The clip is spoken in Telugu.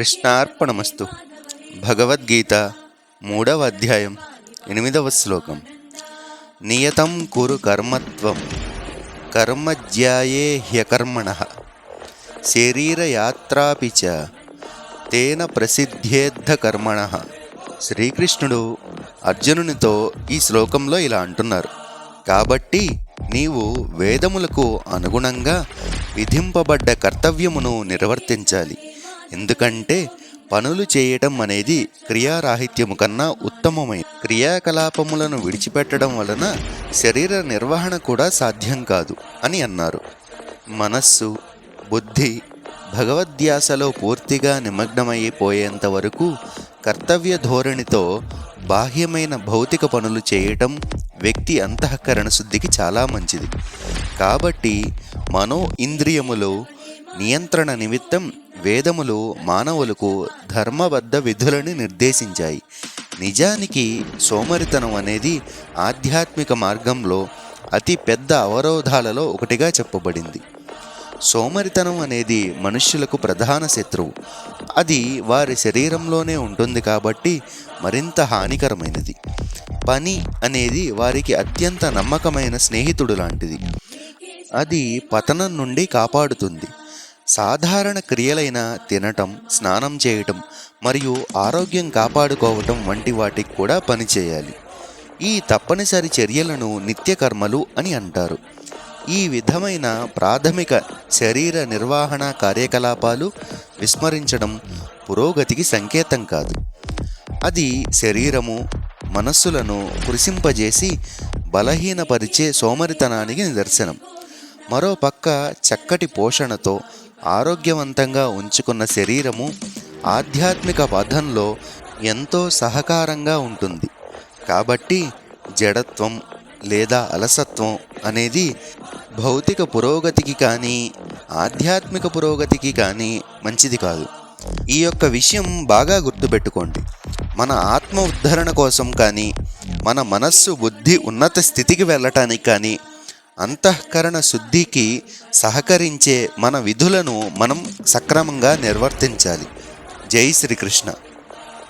కృష్ణార్పణమస్తు. భగవద్గీత మూడవ అధ్యాయం ఎనిమిదవ శ్లోకం. నియతం కురు కర్మత్వం కర్మజ్యాయే హ్యకర్మణ. శరీరయాత్రాపి చ తేన ప్రసిద్ధేద్ధ కర్మణ. శ్రీకృష్ణుడు అర్జునునితో ఈ శ్లోకంలో ఇలా అంటున్నారు. కాబట్టి నీవు వేదములకు అనుగుణంగా విధింపబడ్డ కర్తవ్యమును నిర్వర్తించాలి. ఎందుకంటే పనులు చేయటం అనేది క్రియారాహిత్యము కన్నా ఉత్తమమైన క్రియాకలాపములను విడిచిపెట్టడం వలన శరీర నిర్వహణ కూడా సాధ్యం కాదు అని అన్నారు. మనస్సు బుద్ధి భగవద్ధ్యాసలో పూర్తిగా నిమగ్నమైపోయేంత వరకు కర్తవ్య ధోరణితో బాహ్యమైన భౌతిక పనులు చేయటం వ్యక్తి అంతఃకరణ శుద్ధికి చాలా మంచిది. కాబట్టి మనో ఇంద్రియములు నియంత్రణ నిమిత్తం వేదములు మానవులకు ధర్మబద్ధ విధులను నిర్దేశించాయి. నిజానికి సోమరితనం అనేది ఆధ్యాత్మిక మార్గంలో అతి పెద్ద అవరోధాలలో ఒకటిగా చెప్పబడింది. సోమరితనం అనేది మనుష్యులకు ప్రధాన శత్రువు. అది వారి శరీరంలోనే ఉంటుంది కాబట్టి మరింత హానికరమైనది. పని అనేది వారికి అత్యంత నమ్మకమైన స్నేహితుడు లాంటిది. అది పతనం నుండి కాపాడుతుంది. సాధారణ క్రియలైన తినటం స్నానం చేయటం మరియు ఆరోగ్యం కాపాడుకోవటం వంటి వాటికి కూడా పనిచేయాలి ఈ తప్పనిసరి చర్యలను నిత్యకర్మలు అని అంటారు. ఈ విధమైన ప్రాథమిక శరీర నిర్వహణ కార్యకలాపాలు విస్మరించడం పురోగతికి సంకేతం కాదు. అది శరీరము మనస్సులను కురిసింపజేసి బలహీనపరిచే సోమరితనానికి నిదర్శనం. మరోపక్క చక్కటి పోషణతో ఆరోగ్యవంతంగా ఉంచుకున్న శరీరము ఆధ్యాత్మిక పథంలో ఎంతో సహకారంగా ఉంటుంది. కాబట్టి జడత్వం లేదా అలసత్వం అనేది భౌతిక పురోగతికి కానీ ఆధ్యాత్మిక పురోగతికి కానీ మంచిది కాదు. ఈ యొక్క విషయం బాగా గుర్తుపెట్టుకోండి. మన ఆత్మ ఉద్ధరణ కోసం కానీ మన మనస్సు బుద్ధి ఉన్నత స్థితికి వెళ్ళటానికి కానీ అంతఃకరణ శుద్ధికి సహకరించే మన విధులను మనం సక్రమంగా నిర్వర్తించాలి. జై శ్రీకృష్ణ.